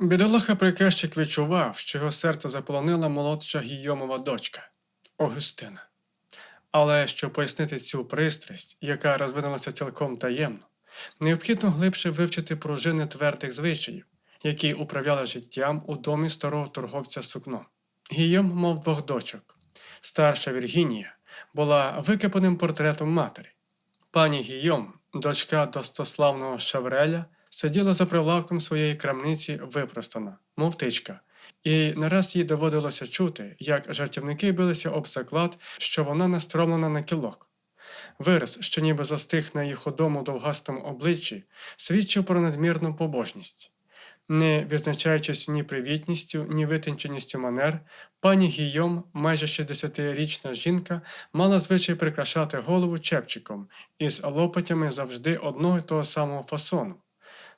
Бідолаха приказчик відчував, що його серце заполонила молодша Гійомова дочка Огюстина. Але щоб пояснити цю пристрасть, яка розвинулася цілком таємно, необхідно глибше вивчити пружини твердих звичаїв, які управляли життям у домі старого торговця сукном. Гійом мав двох дочок. Старша Віргінія була википаним портретом матері. Пані Гійом, дочка достославного Шавреля, сиділа за прилавком своєї крамниці випростана, мов птичка, і не раз їй доводилося чути, як жартівники билися об заклад, що вона настромлена на кілок. Вираз, що ніби застиг на її худому довгастому обличчі, свідчив про надмірну побожність. Не відзначаючись ні привітністю, ні витонченістю манер, пані Гійом, майже 60-річна жінка, мала звичай прикрашати голову чепчиком із лопатями завжди одного й того самого фасону.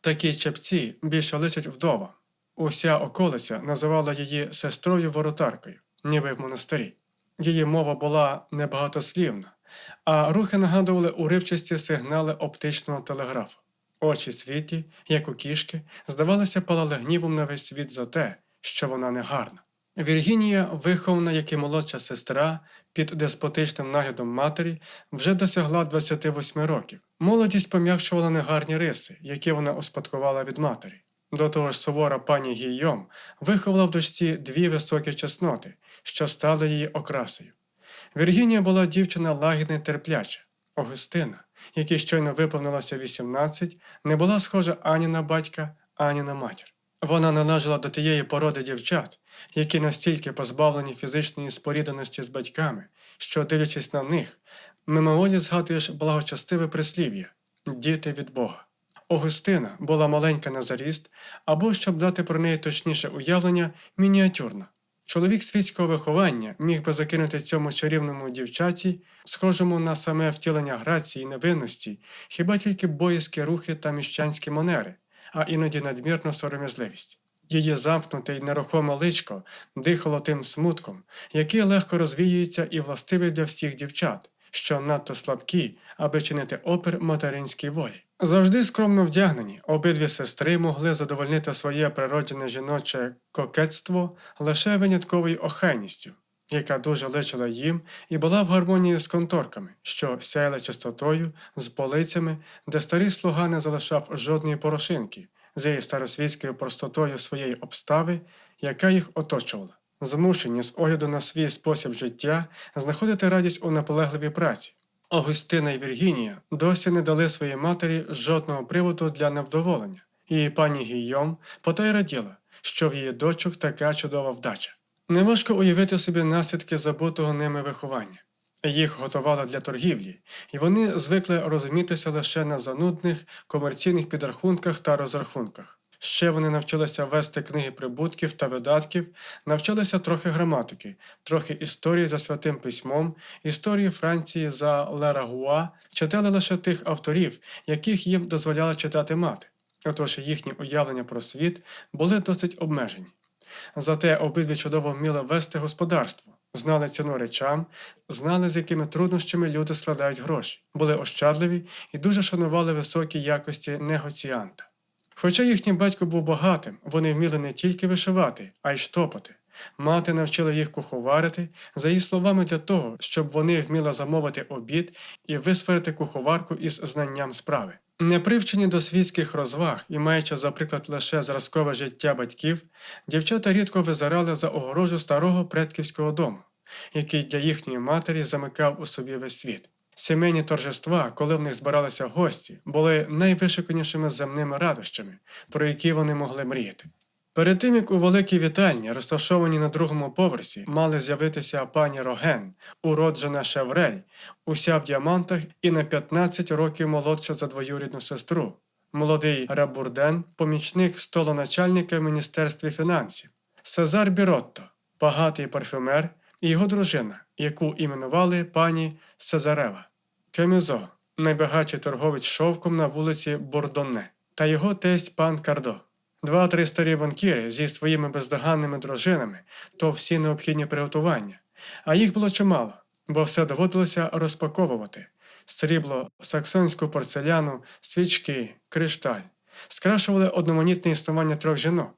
Такі чепці більше личать вдова. Уся околиця називала її сестрою воротаркою, ніби в монастирі. Її мова була небагатослівна, а рухи нагадували уривчасті сигнали оптичного телеграфу. Очі світі, як у кішки, здавалося, палали гнівом на весь світ за те, що вона негарна. Віргінія, вихована як і молодша сестра, під деспотичним наглядом матері, вже досягла 28 років. Молодість пом'якшувала негарні риси, які вона успадкувала від матері. До того ж, сувора пані Гійом виховала в дочці дві високі чесноти, що стали її окрасою. Віргінія була дівчина лагідна й терпляча. Огустина, якій щойно виповнилося 18, не була схожа ані на батька, ані на матір. Вона належала до тієї породи дівчат, які настільки позбавлені фізичної спорідненості з батьками, що, дивлячись на них, мимоволі згадуєш благочестиве прислів'я діти від Бога. Огустина була маленька на заріст, або, щоб дати про неї точніше уявлення, мініатюрна. Чоловік світського виховання міг би закинути цьому чарівному дівчаті, схожому на саме втілення грації і невинності, хіба тільки боязкі рухи та міщанські манери, а іноді надмірну сором'язливість. Її замкнуте й нерухоме личко дихало тим смутком, який легко розвіюється і властивий для всіх дівчат, що надто слабкі, аби чинити опір материнській волі. Завжди скромно вдягнені, обидві сестри могли задовольнити своє природжене жіноче кокетство лише винятковою охайністю, яка дуже личила їм і була в гармонії з конторками, що сяяли чистотою, з полицями, де старий слуга не залишав жодної порошинки, з її старосвітською простотою своєї обстави, яка їх оточувала. Змушені з огляду на свій спосіб життя знаходити радість у наполегливій праці. Августина і Віргінія досі не дали своїй матері жодного приводу для невдоволення, і пані Гійом потай раділа, що в її дочок така чудова вдача. Неважко уявити собі наслідки забутого ними виховання. Їх готували для торгівлі, і вони звикли розумітися лише на занудних комерційних підрахунках та розрахунках. Ще вони навчилися вести книги прибутків та видатків, навчилися трохи граматики, трохи історії за святим письмом, історії Франції за Лерагуа, читали лише тих авторів, яких їм дозволяла читати мати. Отож їхні уявлення про світ були досить обмежені. Зате обидві чудово вміли вести господарство, знали ціну речам, знали, з якими труднощами люди складають гроші, були ощадливі і дуже шанували високі якості негоціанта. Хоча їхній батько був багатим, вони вміли не тільки вишивати, а й штопати. Мати навчила їх куховарити, за її словами, для того, щоб вони вміли замовити обід і висварити куховарку із знанням справи. Не привчені до світських розваг і маючи, за приклад, лише зразкове життя батьків, дівчата рідко визирали за огорожу старого предківського дому, який для їхньої матері замикав у собі весь світ. Сімейні торжества, коли в них збиралися гості, були найвишиканішими земними радощами, про які вони могли мріяти. Перед тим, як у великій вітальні, розташованій на другому поверсі, мали з'явитися пані Роген, уроджена Шеврель, уся в діамантах і на 15 років молодша за двоюрідну сестру, молодий Рабурден, помічник столоначальника в Міністерстві фінансів, Сезар Біротто, багатий парфюмер його дружина, яку іменували пані Сезарева, Кемюзо, найбагатший торговець шовком на вулиці Бордоне, та його тесть пан Кардо. Два-три старі банкіри зі своїми бездоганними дружинами, то всі необхідні приготування, а їх було чимало, бо все доводилося розпаковувати. Срібло, саксонську порцеляну, свічки, кришталь. Скрашували одноманітне існування трьох жінок,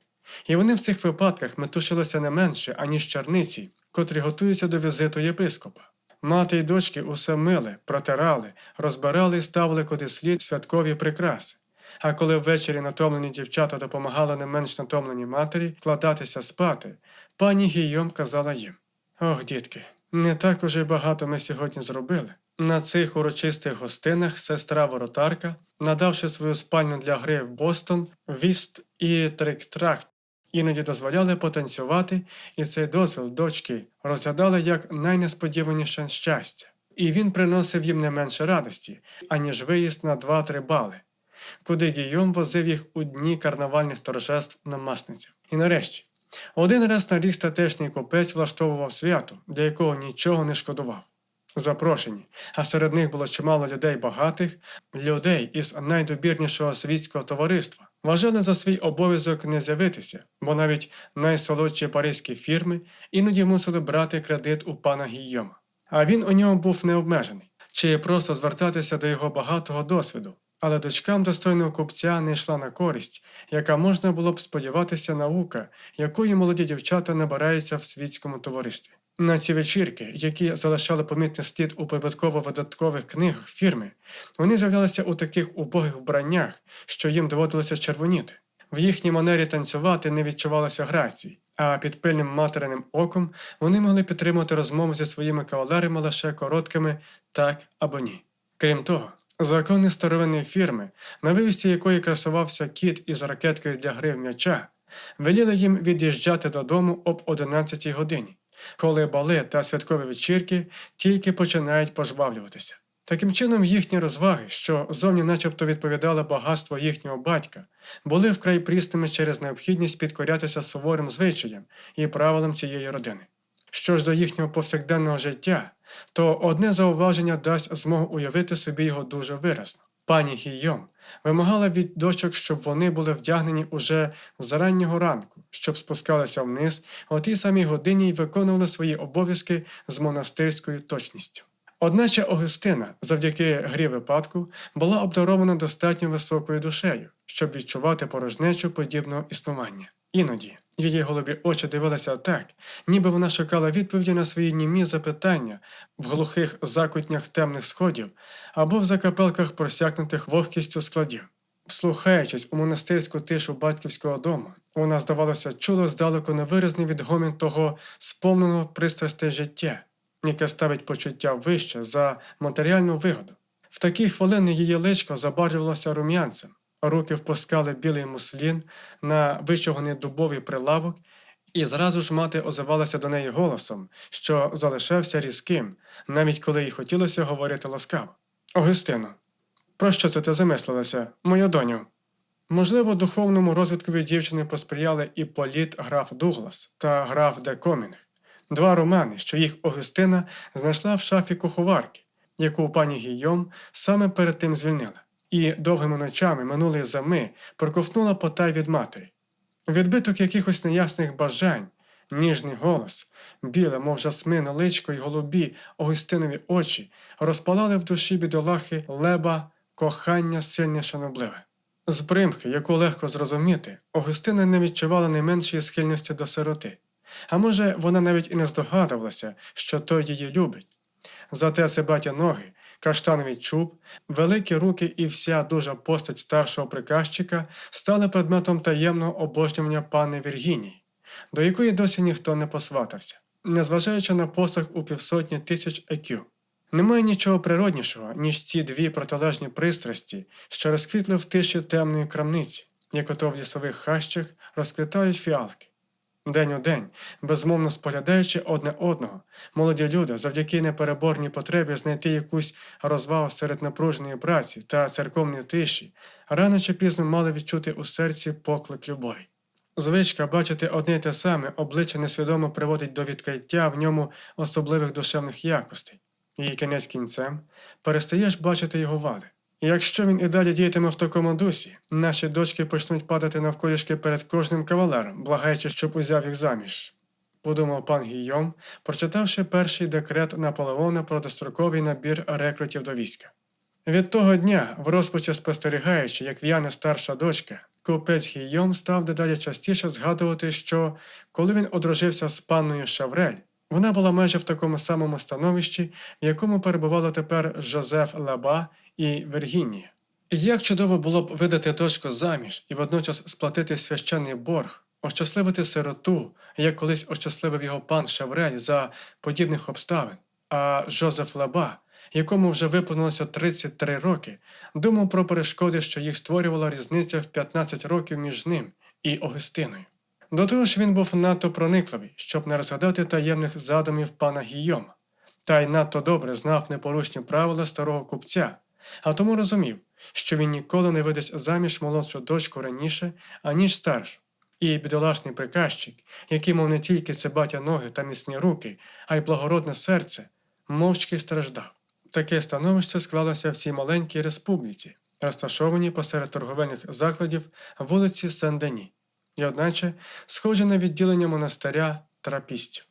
І вони в цих випадках метушилися не менше, аніж черниці, котрі готуються до візиту єпископа. Мати й дочки усе мили, протирали, розбирали і ставили куди слід святкові прикраси. А коли ввечері натомлені дівчата допомагали не менш натомленій матері вкладатися спати, пані Гійом казала їм: Ох, дітки, не так уже багато ми сьогодні зробили. На цих урочистих гостинах сестра воротарка, надавши свою спальню для гри в Бостон, віст і трик-тракт, іноді дозволяли потанцювати, і цей дозвіл дочки розглядали як найнесподіваніше щастя. І він приносив їм не менше радості, аніж виїзд на 2-3 бали, куди Гійом возив їх у дні карнавальних торжеств на масницю. І нарешті, один раз на рік статешній купець влаштовував свято, для якого нічого не шкодував. Запрошені, а серед них було чимало людей багатих, людей із найдобірнішого світського товариства, вважали за свій обов'язок не з'явитися, бо навіть найсолодші паризькі фірми іноді мусили брати кредит у пана Гійома. А він у ньому був необмежений, чи просто звертатися до його багатого досвіду. Але дочкам достойного купця не йшла на користь, яка можна було б сподіватися наука, якої молоді дівчата набираються в світському товаристві. На ці вечірки, які залишали помітний слід у прибутково-видаткових книгах фірми, вони з'являлися у таких убогих вбраннях, що їм доводилося червоніти. В їхній манері танцювати не відчувалося грації, а під пильним материним оком вони могли підтримувати розмову зі своїми кавалерами лише короткими так або ні. Крім того, закони старовинної фірми, на вивісті якої красувався кіт із ракеткою для гри в м'яча, веліли їм від'їжджати додому об 11 годині коли бали та святкові вечірки тільки починають пожвавлюватися. Таким чином, їхні розваги, що зовні начебто відповідали багатству їхнього батька, були вкрай прісними через необхідність підкорятися суворим звичаям і правилам цієї родини. Що ж до їхнього повсякденного життя, то одне зауваження дасть змогу уявити собі його дуже виразно. Пані Гійом вимагала від дочок, щоб вони були вдягнені уже з раннього ранку, щоб спускалися вниз о тій самій годині і виконували свої обов'язки з монастирською точністю. Одначе Огустина, завдяки грі випадку, була обдарована достатньо високою душею, щоб відчувати порожнечу подібного існування. Іноді її голубі очі дивилися так, ніби вона шукала відповіді на свої німі запитання в глухих закутнях темних сходів або в закапелках просякнутих вогкістю складів. Вслухаючись у монастирську тишу батьківського дому, вона, здавалося, чула здалеку невиразний відгомін того сповненого пристрастей життя, яке ставить почуття вище за матеріальну вигоду. В такі хвилини її личко забарвилося рум'янцем, руки впускали білий муслін на вичогоний дубовий прилавок, і зразу ж мати озивалася до неї голосом, що залишався різким, навіть коли їй хотілося говорити ласкаво. Огистино, про що це ти замислилася, моя доню? Можливо, духовному розвиткові дівчини посприяли і політ граф Дуглас та граф де Комінг, два романи, що їх Огустина знайшла в шафі куховарки, яку пані Гійом саме перед тим звільнила, і довгими ночами минулої зими проковтнула потай від матері. Відбиток якихось неясних бажань, ніжний голос, біле, мов жасмине личко й голубі Огустинові очі розпалали в душі бідолахи леба кохання сильне шанобливе. З примхи, яку легко зрозуміти, Огустина не відчувала найменшої схильності до сироти, а може, вона навіть і не здогадувалася, що той її любить. Зате сибаті ноги, каштановий чуб, великі руки і вся дужа постать старшого приказчика стали предметом таємного обожнювання пани Віргінії, до якої досі ніхто не посватався, незважаючи на посаг у півсотні тисяч екю. Немає нічого природнішого, ніж ці дві протилежні пристрасті, що розквітли в тиші темної крамниці, як ото в лісових хащах розквітають фіалки. День у день, безмовно споглядаючи одне одного, молоді люди завдяки непереборній потребі знайти якусь розвагу серед напруженої праці та церковної тиші, рано чи пізно мали відчути у серці поклик любові. Звичка бачити одне й те саме обличчя несвідомо приводить до відкриття в ньому особливих душевних якостей і кінець кінцем перестаєш бачити його вади. Якщо він і далі діятиме в такому дусі, наші дочки почнуть падати навколішки перед кожним кавалером, благаючи, щоб узяв їх заміж. Подумав пан Гійом, прочитавши перший декрет Наполеона про достроковий набір рекрутів до війська. Від того дня, в розпачі спостерігаючи, як в'яне старша дочка, Купець Гійом став дедалі частіше згадувати, що коли він одружився з панною Шаврель, вона була майже в такому самому становищі, в якому перебували тепер Жозеф Лаба і Вергінія. І як чудово було б видати дочку заміж і водночас сплатити священний борг, ощасливити сироту, як колись ощасливив його пан Шаврель за подібних обставин, а Жозеф Лаба, якому вже виповнилося 33 роки, думав про перешкоди, що їх створювала різниця в 15 років між ним і Огустиною. До того ж він був надто проникливий, щоб не розгадати таємних задумів пана Гійома, та й надто добре знав непорушні правила старого купця, а тому розумів, що він ніколи не видасть заміж молодшу дочку раніше, аніж старшу. І бідолашний приказчик, який мав не тільки цебаті ноги та міцні руки, а й благородне серце, мовчки страждав. Таке становище склалося в цій маленькій республіці, розташованій посеред торговельних закладів вулиці Сен-Дені, і одначе схоже на відділення монастиря трапістів.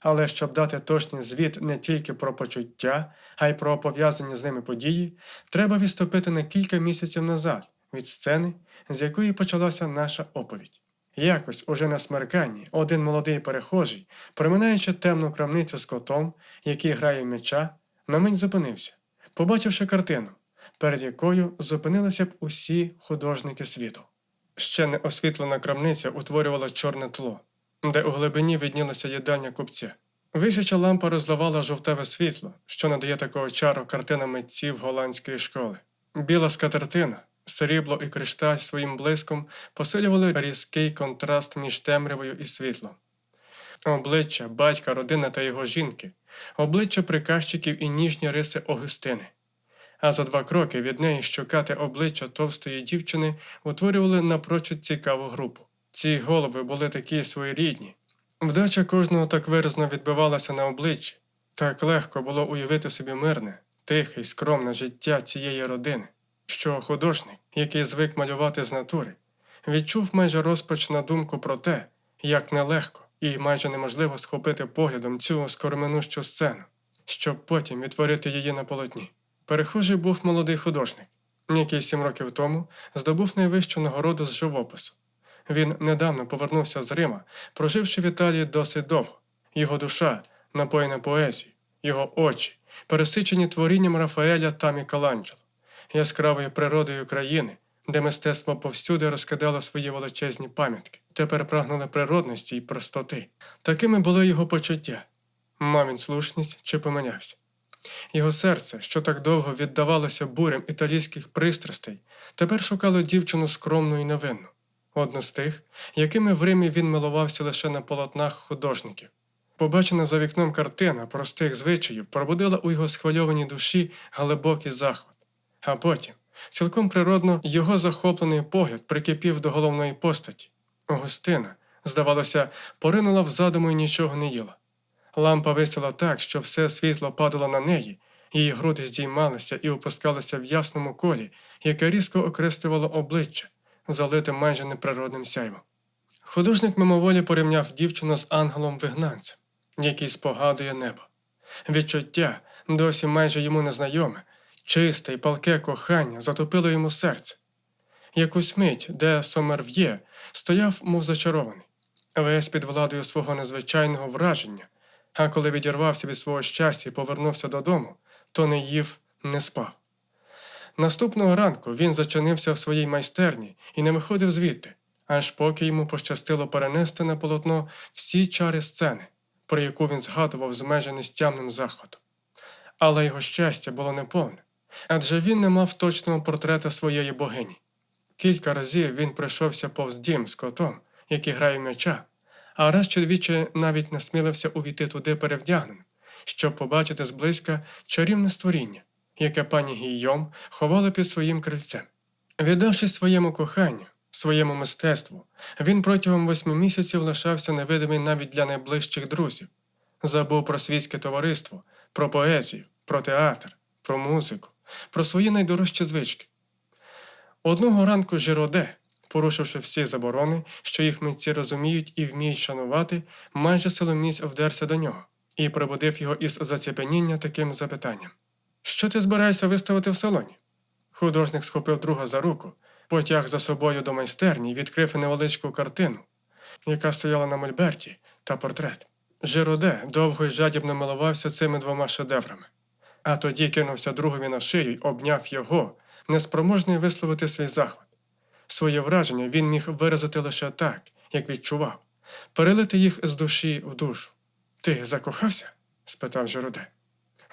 Але щоб дати точний звіт не тільки про почуття, а й про пов'язані з ними події, треба відступити на кілька місяців назад від сцени, з якої почалася наша оповідь. Якось уже на смерканні один молодий перехожий, проминаючи темну крамницю з котом, який грає в м'яча, на мить зупинився, побачивши картину, перед якою зупинилися б усі художники світу. Ще не освітлена крамниця утворювала чорне тло, де у глибині виднілася їдальня купця. Висяча лампа розливала жовтеве світло, що надає такого чару картинам митців голландської школи. Біла скатертина, срібло і кришталь своїм блиском посилювали різкий контраст між темрявою і світлом. Обличчя, батька, родина та його жінки, обличчя приказчиків і ніжні риси Огустини. А за два кроки від неї щокате обличчя товстої дівчини утворювали напрочуд цікаву групу. Ці голови були такі своєрідні. Вдача кожного так виразно відбивалася на обличчі, так легко було уявити собі мирне, тихе й скромне життя цієї родини, що художник, який звик малювати з натури, відчув майже розпач на думку про те, як нелегко і майже неможливо схопити поглядом цю скороминущу сцену, щоб потім відтворити її на полотні. Перехожий був молодий художник, який сім років тому здобув найвищу нагороду з живопису. Він недавно повернувся з Рима, проживши в Італії досить довго. Його душа напоєна поезією, його очі, пересичені творінням Рафаеля та Мікеланджело, яскравою природою країни, де мистецтво повсюди розкидало свої величезні пам'ятки, тепер прагнули природності і простоти. Такими були його почуття. Мав він слушність чи помилявся. Його серце, що так довго віддавалося бурям італійських пристрастей, тепер шукало дівчину скромну і невинну, одну з тих, якими в Римі він милувався лише на полотнах художників. Побачена за вікном картина простих звичаїв пробудила у його схвильованій душі глибокий захват. А потім, цілком природно, його захоплений погляд прикипів до головної постаті. Огустина, здавалося, поринула в задуму і нічого не їла. Лампа висіла так, що все світло падало на неї, її груди здіймалися і опускалися в ясному колі, яке різко окреслювало обличчя, залите майже неприродним сяйвом. Художник мимоволі порівняв дівчину з ангелом-вигнанцем, який спогадує небо. Відчуття, досі майже йому незнайоме, чисте й палке кохання затопило йому серце. Якусь мить, де Сомерв'є стояв, мов зачарований, весь під владою свого незвичайного враження, а коли відірвався від свого щастя і повернувся додому, то не їв, не спав. Наступного ранку він зачинився в своїй майстерні і не виходив звідти, аж поки йому пощастило перенести на полотно всі чари сцени, про яку він згадував з майже нестямним захватом. Але його щастя було неповне, адже він не мав точного портрета своєї богині. Кілька разів він пройшовся повз дім з котом, який грає м'яча, а раз чи двічі навіть насмілився увійти туди перевдягненим, щоб побачити зблизька чарівне створіння, яке пані Гійом ховала під своїм крильцем. Віддавши своєму коханню, своєму мистецтву, він протягом восьми місяців лишався невидимий навіть для найближчих друзів, забув про світське товариство, про поезію, про театр, про музику, про свої найдорожчі звички. Одного ранку Жироде, порушивши всі заборони, що їх митці розуміють і вміють шанувати, майже силоміць вдерся до нього і пробудив його із заціпеніння таким запитанням: Що ти збираєшся виставити в салоні? Художник схопив друга за руку, потяг за собою до майстерні і відкрив невеличку картину, яка стояла на мольберті та портрет. Жироде довго й жадібно милувався цими двома шедеврами, а тоді кинувся другові на шию й обняв його, неспроможний висловити свій захват. Своє враження він міг виразити лише так, як відчував, перелити їх з душі в душу. Ти закохався? спитав Жироде.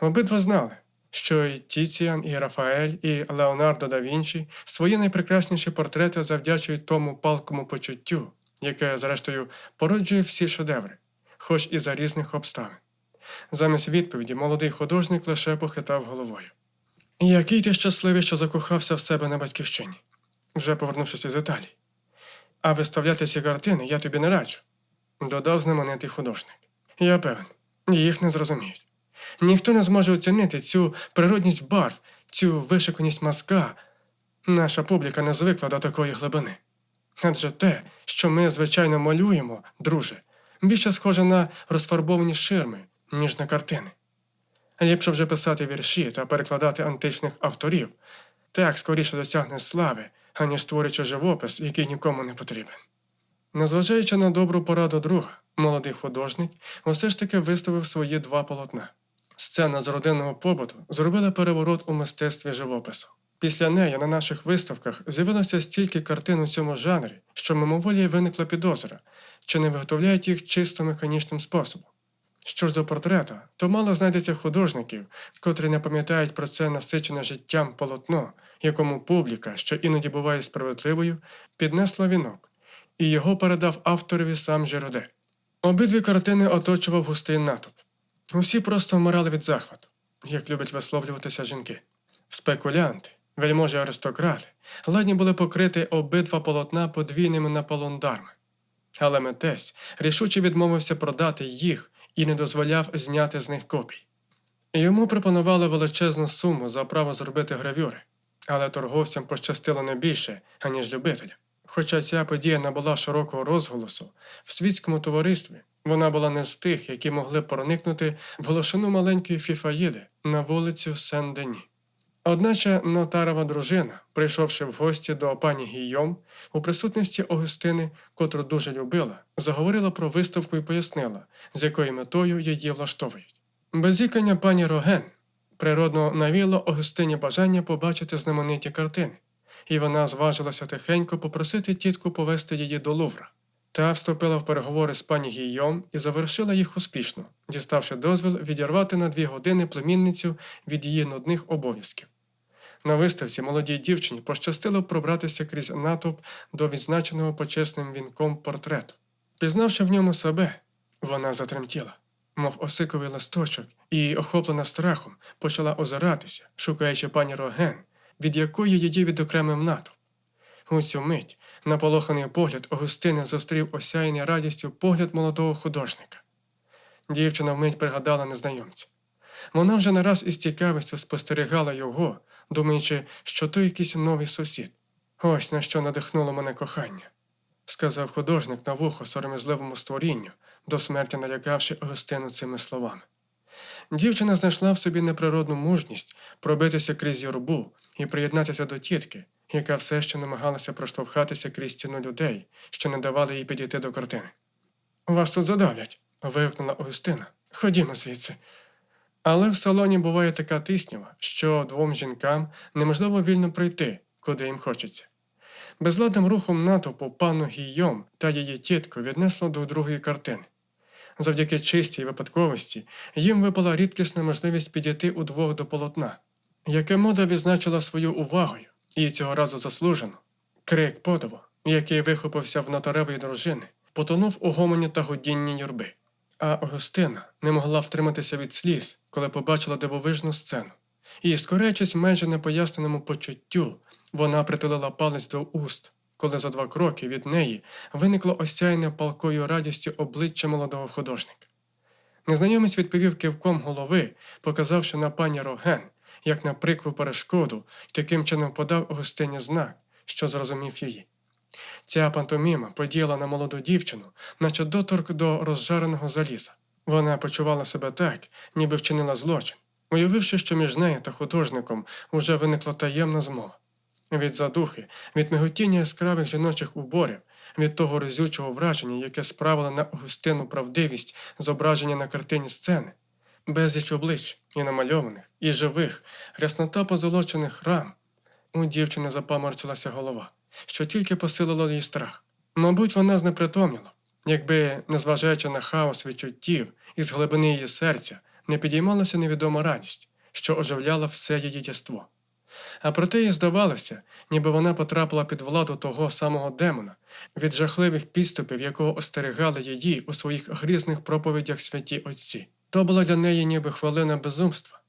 Обидва знали, що і Тіціан, і Рафаель, і Леонардо да Вінчі свої найпрекрасніші портрети завдячують тому палкому почуттю, яке, зрештою, породжує всі шедеври, хоч і за різних обставин. Замість відповіді молодий художник лише похитав головою. Який ти щасливий, що закохався в себе на батьківщині, вже повернувшись із Італії. А виставляти ці картини я тобі не раджу, додав знаменитий художник. Я певен, їх не зрозуміють. Ніхто не зможе оцінити цю природність барв, цю вишиканість мазка. Наша публіка не звикла до такої глибини. Адже те, що ми, звичайно, малюємо, друже, більше схоже на розфарбовані ширми, ніж на картини. Ліпше вже писати вірші та перекладати античних авторів, так скоріше досягнеш слави, аніж створюючи живопис, який нікому не потрібен. Незважаючи на добру пораду друга, молодий художник усе ж таки виставив свої два полотна. Сцена з родинного побуту зробила переворот у мистецтві живопису. Після неї на наших виставках з'явилося стільки картин у цьому жанрі, що мимоволі виникла підозра, чи не виготовляють їх чисто механічним способом. Що ж до портрета, то мало знайдеться художників, котрі не пам'ятають про це насичене життям полотно, якому публіка, що іноді буває справедливою, піднесла вінок, і його передав авторові сам Жироде. Обидві картини оточував густий натовп. Усі просто вмирали від захвату, як люблять висловлюватися жінки. Спекулянти, вельможі аристократи, ладні були покрити обидва полотна подвійними наполондарми. Але митець рішуче відмовився продати їх і не дозволяв зняти з них копій. Йому пропонували величезну суму за право зробити гравюри, але торговцям пощастило не більше, аніж любителям. Хоча ця подія набула широкого розголосу в світському товаристві, вона була не з тих, які могли проникнути в глушину маленької фіфаїди на вулицю Сен-Дені. Одначе нотарова дружина, прийшовши в гості до пані Гійом, у присутності Огустини, котру дуже любила, заговорила про виставку і пояснила, з якою метою її влаштовують. Безікання пані Роген природно навіло Огустині бажання побачити знамениті картини, і вона зважилася тихенько попросити тітку повести її до Лувра. Та вступила в переговори з пані Гійом і завершила їх успішно, діставши дозвіл відірвати на дві години племінницю від її нудних обов'язків. На виставці молодій дівчині пощастило пробратися крізь натовп до відзначеного почесним вінком портрету. Пізнавши в ньому себе, вона затремтіла, мов осиковий листочок, і, охоплена страхом, почала озиратися, шукаючи пані Роген, від якої її відокремив натовп. У цю мить наполоханий погляд Огустини зустрів осяяний радістю погляд молодого художника. Дівчина вмить пригадала незнайомця. Вона вже не раз із цікавістю спостерігала його, думаючи, що то якийсь новий сусід. Ось на що надихнуло мене кохання, сказав художник на вухо сором'язливому створінню, до смерті налякавши Огустину цими словами. Дівчина знайшла в собі неприродну мужність пробитися крізь юрбу і приєднатися до тітки, яка все ще намагалася проштовхатися крізь стіну людей, що не давали їй підійти до картини. Вас тут задавлять. вигукнула Огустина. Ходімо звідси. Але в салоні буває така тиснява, що двом жінкам неможливо вільно пройти, куди їм хочеться. Безладним рухом натовпу пану Гійом та її тітку віднесло до другої картини. Завдяки чистій випадковості їм випала рідкісна можливість підійти удвох до полотна, яке мода відзначила свою увагою і цього разу заслужено. Крик подиву, який вихопився в нотаревої дружини, потонув у гомоні та годінні юрби. А Огустина не могла втриматися від сліз, коли побачила дивовижну сцену. І, скорячись майже непоясненому почуттю, вона притулила палець до уст, коли за два кроки від неї виникло осяйне палкою радістю обличчя молодого художника. Незнайомець відповів кивком голови, показавши на пані Роген, як на прикру перешкоду, і таким чином подав Огустині знак, що зрозумів її. Ця пантоміма подіяла на молоду дівчину, наче доторк до розжареного заліза. Вона почувала себе так, ніби вчинила злочин, уявивши, що між нею та художником уже виникла таємна змова. від задухи, від миготіння яскравих жіночих уборів, від того разючого враження, яке справило на Огустину правдивість зображення на картині сцени, безліч облич і намальованих, і живих, ряснота позолочених рам. У дівчини запаморчилася голова, що тільки посилило її страх. Мабуть, вона знепритомніла, якби, незважаючи на хаос відчуттів із глибини її серця, не підіймалася невідома радість, що оживляла все її єство. А проте їй здавалося, ніби вона потрапила під владу того самого демона, від жахливих підступів, якого остерігали її у своїх грізних проповідях святі отці. То була для неї ніби хвилина безумства.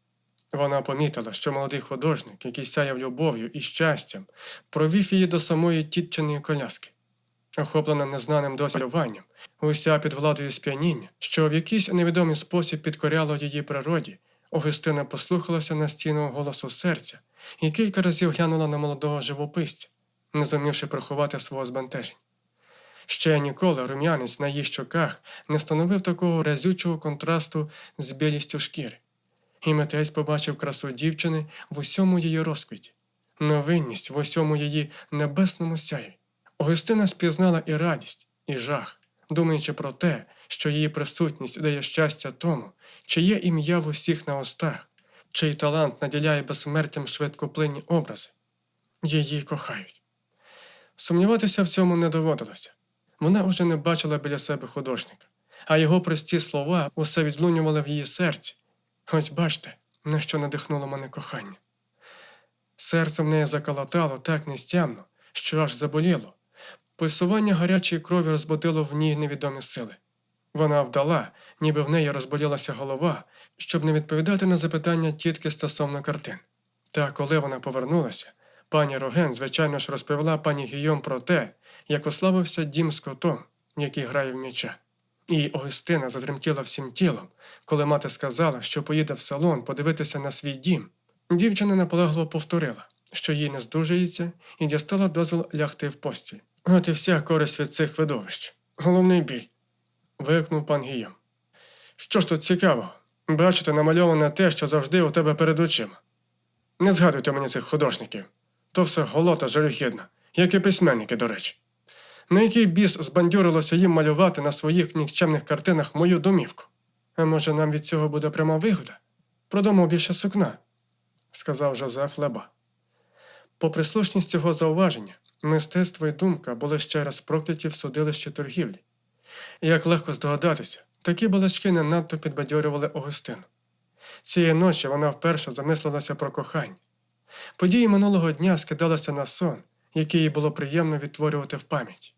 Вона помітила, що молодий художник, який сяяв любов'ю і щастям, провів її до самої тітчиної коляски. Охоплена незнаним досвідуванням, уся під владою сп'яніння, що в якийсь невідомий спосіб підкоряло її природі, Огустина послухалася настійного голосу серця і кілька разів глянула на молодого живописця, не зумівши приховати свого збентеження. Ще ніколи рум'янець на її щоках не становив такого разючого контрасту з білістю шкіри. І митець побачив красу дівчини в усьому її розквіті, невинність в усьому її небесному сяйві. Огустина спізнала і радість, і жах, думаючи про те, що її присутність дає щастя тому, чиє ім'я в усіх на устах, чий талант наділяє безсмертям швидкоплинні образи. Її кохають. Сумніватися в цьому не доводилося. Вона вже не бачила біля себе художника, а його прості слова усе відлунювали в її серці. Ось бачте, на що надихнуло мене кохання. Серце в неї заколотало так нестямно, що аж заболіло. Пульсування гарячої крові розбудило в ній невідомі сили. Вона вдала, ніби в неї розболілася голова, щоб не відповідати на запитання тітки стосовно картин. Та коли вона повернулася, пані Роген, звичайно ж, розповіла пані Гійом про те, як ославився дім з котом, який грає в м'яча. І Огустина затремтіла всім тілом, коли мати сказала, що поїде в салон подивитися на свій дім. Дівчина наполегливо повторила, що їй не здужується, і дістала дозвіл лягти в постіль. От і вся користь від цих видовищ. Головний біль. вигукнув пан Гійом. Що ж тут цікавого? Бачите, намальоване те, що завжди у тебе перед очима. Не згадуйте мені цих художників. То все голота жалюгідна, як і письменники, до речі. На який біс збандюрилося їм малювати на своїх нікчемних картинах мою домівку? А може, нам від цього буде пряма вигода? Продамо більше сукна, сказав Жозеф Леба. Попри слушність цього зауваження, мистецтво і думка були ще раз прокляті в судилищі торгівлі. Як легко здогадатися, такі балачки не надто підбадьорювали Огустину. Цієї ночі вона вперше замислилася про кохання. Події минулого дня скидалися на сон, який їй було приємно відтворювати в пам'яті.